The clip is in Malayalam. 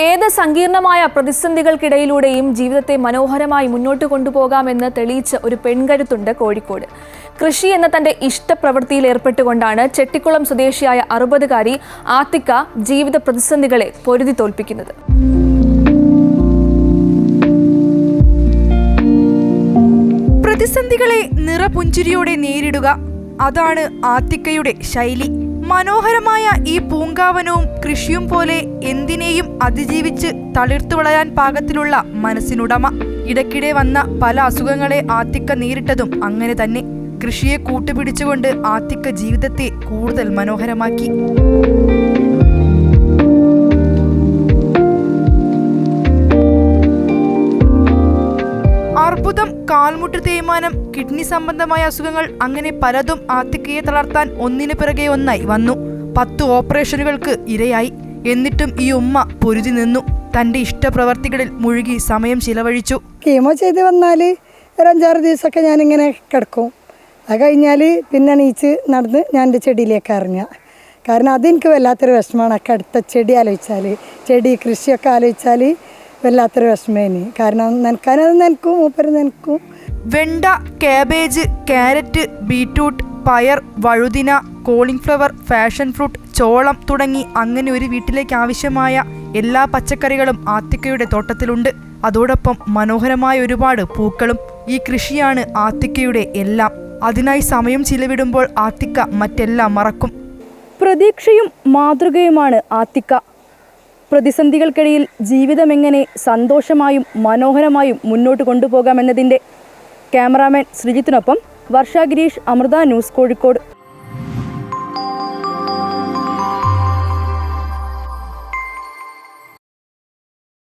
ഏത് സങ്കീർണമായ പ്രതിസന്ധികൾക്കിടയിലൂടെയും ജീവിതത്തെ മനോഹരമായി മുന്നോട്ട് കൊണ്ടുപോകാമെന്ന് തെളിയിച്ച ഒരു പെൺകരുത്തുണ്ട് കോഴിക്കോട്. കൃഷി എന്ന തന്റെ ഇഷ്ടപ്രവൃത്തിയിൽ ഏർപ്പെട്ടുകൊണ്ടാണ് ചെട്ടിക്കുളം സ്വദേശിയായ അറുപതുകാരി ആത്തിക്ക ജീവിത പ്രതിസന്ധികളെ പൊരുതി തോൽപ്പിക്കുന്നത്. പ്രതിസന്ധികളെ നിറപുഞ്ചിരിയോടെ നേരിടുക അതാണ് ആത്തിക്കയുടെ ശൈലി. മനോഹരമായ ഈ പൂങ്കാവനവും കൃഷിയും പോലെ എന്തിനേയും അതിജീവിച്ച് തളിർത്തു വളരാൻ പാകത്തിലുള്ള മനസ്സിനുടമ. ഇടയ്ക്കിടെ വന്ന പല അസുഖങ്ങളെ ആത്തിക്ക നേരിട്ടതും അങ്ങനെ തന്നെ. കൃഷിയെ കൂട്ടുപിടിച്ചുകൊണ്ട് ആത്തിക്ക ജീവിതത്തെ കൂടുതൽ മനോഹരമാക്കി. അർബുദം കാൽമുട്ട് തേയ്മാനം കിഡ്നി സംബന്ധമായ അസുഖങ്ങൾ അങ്ങനെ പലതും ആത്തിക്കയെ തളർത്താൻ ഒന്നിനു പിറകെ ഒന്നായി വന്നു. പത്ത് ഓപ്പറേഷനുകൾക്ക് ഇരയായി. എന്നിട്ടും ഈ ഉമ്മ പൊരുതി നിന്നു. തന്റെ ഇഷ്ടപ്രവർത്തികളിൽ മുഴുകി സമയം ചിലവഴിച്ചു. കീമോ ചെയ്ത് വന്നാൽ ഒരു അഞ്ചാറ് ദിവസമൊക്കെ ഇങ്ങനെ കിടക്കും. അത് കഴിഞ്ഞാൽ പിന്നെ എണീച്ച് നടന്ന് ഞാൻ എന്റെ ചെടിയിലേക്ക് ഇറങ്ങുക. കാരണം അതെനിക്ക് വല്ലാത്തൊരു വിഷമമാണ്. ഒക്കെ അടുത്ത ചെടി ആലോചിച്ചാൽ ചെടി കൃഷിയൊക്കെ ആലോചിച്ചാൽ വല്ലാത്തൊരു വിഷമേനി. കാരണം നനക്കാനത് നനക്കും മൂപ്പര് നനക്കും. വെണ്ട കാബേജ് ക്യാരറ്റ് ബീറ്റ്റൂട്ട് പയർ വഴുതിന കോളിംഗ്ഫ്ലവർ ഫാഷൻ ഫ്രൂട്ട് ചോളം തുടങ്ങി അങ്ങനെ ഒരു വീട്ടിലേക്ക് ആവശ്യമായ എല്ലാ പച്ചക്കറികളും ആത്തിക്കയുടെ തോട്ടത്തിലുണ്ട്. അതോടൊപ്പം മനോഹരമായ ഒരുപാട് പൂക്കളും ഈ കൃഷിയാണ് ആത്തിക്കയുടെ എല്ലാം. അതിനായി സമയം ചിലവിടുമ്പോൾ ആത്തിക്ക മറ്റെല്ലാം മറക്കും. പ്രതീക്ഷയും മാതൃകയുമാണ് ആത്തിക്ക. പ്രതിസന്ധികൾക്കിടയിൽ ജീവിതമെങ്ങനെ സന്തോഷമായും മനോഹരമായും മുന്നോട്ട് കൊണ്ടുപോകാമെന്നതിന്റെ ക്യാമറാമാൻ ശ്രീജിത്തിനൊപ്പം വർഷ ഗിരീഷ് അമൃത ന്യൂസ് കോഴിക്കോട്.